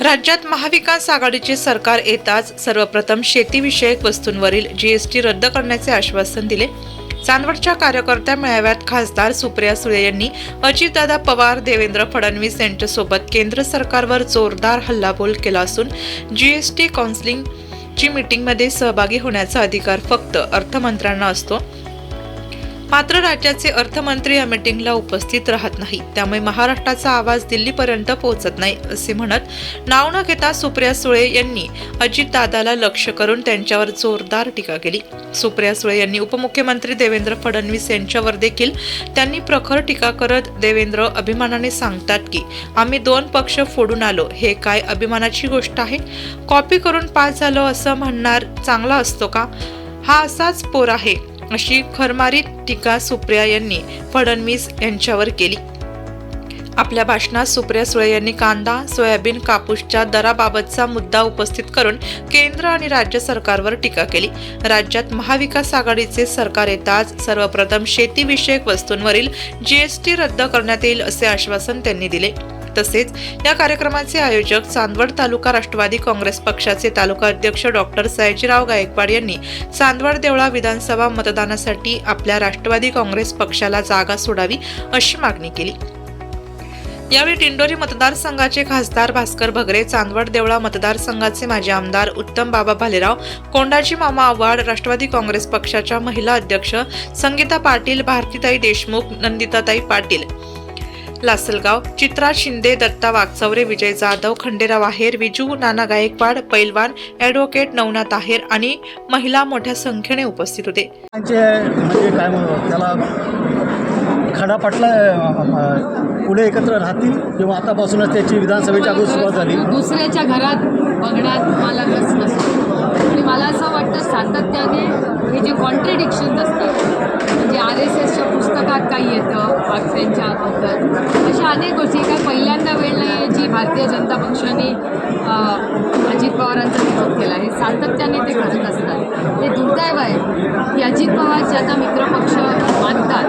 राज्यात महाविकास आघाडीचे सरकार येताच सर्वप्रथम शेतीविषयक वस्तूंवरील जीएसटी रद्द करण्याचे आश्वासन दिले. चांदवडच्या कार्यकर्त्या मेळाव्यात खासदार सुप्रिया सुळे यांनी अजितदादा पवार देवेंद्र फडणवीस यांच्यासोबत केंद्र सरकारवर जोरदार हल्लाबोल केला असून जीएसटी काउन्सिलिंगची मीटिंगमध्ये सहभागी होण्याचा अधिकार फक्त अर्थमंत्र्यांना असतो. मात्र राज्याचे अर्थमंत्री या मीटिंगला उपस्थित राहत नाही. त्यामुळे महाराष्ट्राचा आवाज दिल्लीपर्यंत पोहोचत नाही असे म्हणत नाव न घेता सुप्रिया सुळे यांनी अजितदादाला लक्ष करून त्यांच्यावर जोरदार टीका केली. सुप्रिया सुळे यांनी उपमुख्यमंत्री देवेंद्र फडणवीस यांच्यावर देखील त्यांनी प्रखर टीका करत देवेंद्र अभिमानाने सांगतात की आम्ही दोन पक्ष फोडून आलो. हे काय अभिमानाची गोष्ट आहे? कॉपी करून पास झालो असं म्हणणार चांगला असतो का? हा असाच पोर आहे. अशी खरमारीत टीका सुप्रिया यांनी फडणवीस यांच्यावर केली. आपल्या भाषणात सुप्रिया सुळे यांनी कांदा सोयाबीन कापूसच्या दराबाबतचा मुद्दा उपस्थित करून केंद्र आणि राज्य सरकारवर टीका केली. राज्यात महाविकास आघाडीचे सरकार येताच सर्वप्रथम शेतीविषयक वस्तूंवरील जीएसटी रद्द करण्यात येईल असे आश्वासन त्यांनी दिले. तसेच या कार्यक्रमाचे आयोजक चांदवड तालुका राष्ट्रवादी काँग्रेस पक्षाचे तालुका अध्यक्ष डॉक्टर सयाजीराव गायकवाड यांनी चांदवड देवळा विधानसभा मतदानासाठी आपल्या राष्ट्रवादी काँग्रेस पक्षाला जागा सोडावी अशी मागणी केली. यावेळी दिंडोरी मतदारसंघाचे खासदार भास्कर भगरे चांदवड देवळा मतदारसंघाचे माजी आमदार उत्तम बाबा भालेराव कोंडाजी मामा आव्हाड राष्ट्रवादी काँग्रेस पक्षाच्या महिला अध्यक्ष संगीता पाटील भारतीताई देशमुख नंदिताताई पाटील लासलगाव चित्रा शिंदे दत्ता वागचौरे विजय जाधव खंडेराव आहेर विजू नाना गायकवाड पैलवान ॲडव्होकेट नवनाथ आहेर आणि महिला मोठ्या संख्येने उपस्थित होते. त्यांचे म्हणजे काय म्हणू त्याला खडापाटला पुढे एकत्र राहतील किंवा आतापासूनच त्याची विधानसभेची अगोदर सुरुवात झाली? दुसऱ्याच्या घरात बघण्यात मला रस नसतो आणि मला असं वाटतं सातत्याने हे जे कॉन्ट्रेडिक्शन्स असतात काही येतं त्यांच्याबद्दल अशा अनेक गोष्टी. काय पहिल्यांदा वेळ नाही आहे जी भारतीय जनता पक्षाने अजित पवारांचा विरोध केला. आहे सातत्याने ते करत असतात. ते दुर्दैव आहे. की अजित पवारचे आता मित्रपक्ष मानतात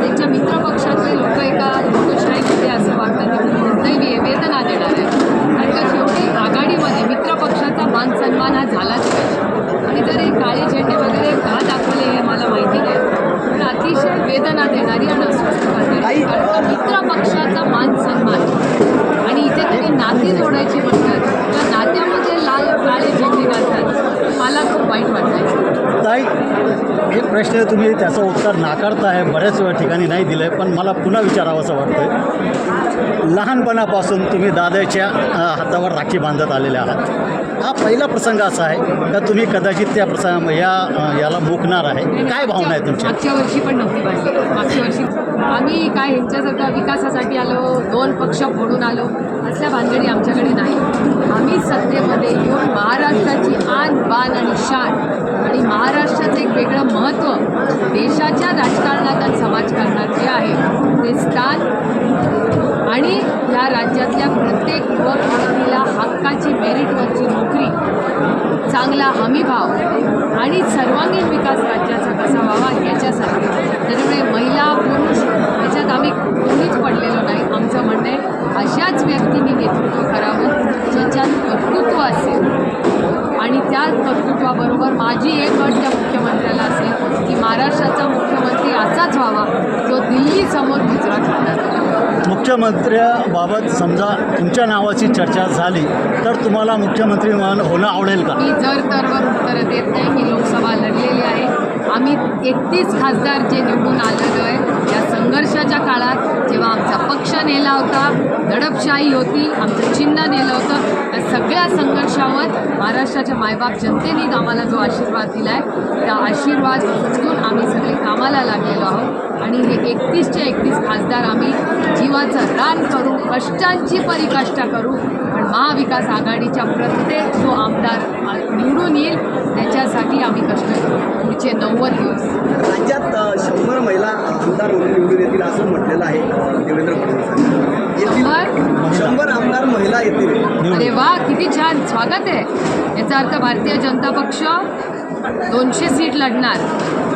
त्यांच्या मित्रपक्षातले लोक एका लोकशाहीमध्ये असं वागतात ते खूप दुर्दैवी आहे वेदना देणार आहे कारण का शेवटी आघाडीमध्ये मित्रपक्षाचा मान सन्मान हा झालाच पाहिजे आणि जर हे काळे झेंडे वगैरे का दाखवले हे मला माहिती नाही पण अतिशय वेदना देणारी आणि अस्वस्थ करणारी कारण का मित्रपक्षाचा मान सन्मान आणि इथे त्यांनी नाती जोडायची म्हणतात. त्या नात्यामध्ये लाल काळे झेंडे घालतात. मला खूप वाईट वाटतं ताई एक प्रश्न तुम्ही त्याचं उत्तर नाकारताय बऱ्याच वेळा ठिकाणी नाही दिलं आहे पण मला पुन्हा विचारावंसं वाटतं लहानपणापासून तुम्ही दादाच्या हातावर राखी बांधत आलेले आहात. हा पहिला प्रसंग असा आहे का तुम्ही कदाचित त्या प्रसंग या याला मुकणार आहे? काय भावना आहे तुमच्या? मागच्या वर्षी पण नव्हती बांधली मागच्या वर्षी. आम्ही काय ह्यांच्यासारखं विकासासाठी आलो दोन पक्ष फोडून आलो. असल्या भानगडी आमच्याकडे नाही. आम्ही सत्तेमध्ये येऊन महाराष्ट्राची आन बान आणि शान आणि महाराष्ट्राचं एक वेगळं महत्त्व देशाच्या राजकारणात आणि समाजकारणात जे आहे ते स्थान आणि या राज्यातल्या प्रत्येक युवक व्यक्तीला हक्काची मेरिटवरची नोकरी चांगला हमीभाव आणि सर्वांगीण विकास राज्याचा कसा व्हावा याच्यासाठी. त्याच्यामुळे महिला पुरुष याच्यात आम्ही कोणीच पडलेलो नाही. आमचं म्हणणं आहे कर्तृत्वाबरोबर माझी एक अट त्या मुख्यमंत्र्याला असेल. की महाराष्ट्राचा मुख्यमंत्री असाच व्हावा जो दिल्लीसमोर गुजरात होणार मुख्यमंत्र्याबाबत समजा तुमच्या नावाची चर्चा झाली तर तुम्हाला मुख्यमंत्री म्हणून होणं आवडेल का? मी जर तरवर उत्तरं देत नाही मी लोकसभा लढलेली आहे. आम्ही एकतीस खासदार जे निवडून आलेलो आहे या संघर्षाच्या काळात जेव्हा आमचा पक्ष नेला होता दडपशाही होती आमचं चिन्ह नेलं होतं या सगळ्या संघर्षावर महाराष्ट्राच्या मायबाप जनतेने आम्हाला जो आशीर्वाद दिला आहे त्या आशीर्वाद उचलून आम्ही सगळे कामाला लागलेलो आहोत. आणि हे एकतीसचे एकतीस खासदार आम्ही जीवाचं दान करू कष्टांची परिकष्टा करू महाविकास आघाडीच्या प्रत्येक जो आमदार निवडून येईल त्याच्यासाठी आम्ही कष्ट करू. पुढचे नव्वद दिवस. राज्यात शंभर महिला आमदार म्हणून निवडून येतील असं म्हटलेलं आहे देवेंद्र फडणवीसांनी येतील? शंभर? शंभर आमदार महिला येतील. अरे वा किती छान. स्वागत आहे. याचा अर्थ भारतीय जनता पक्ष दोनशे सीट लढणार.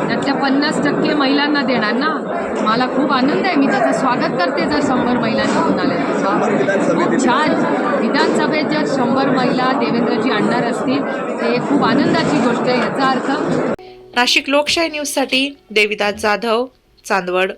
त्यातल्या पन्नास टक्के महिलांना देणार ना? मला खूप आनंद आहे. मी त्याचं स्वागत करते जर शंभर महिला निवडून आल्या शंभर विधानसभेत खूप. छान. विधानसभेत जर शंभर महिला देवेंद्रजी आणणार असतील ते खूप आनंदाची गोष्ट आहे याचा अर्थ. नाशिक लोकशाही न्यूजसाठी देविदास जाधव चांदवड.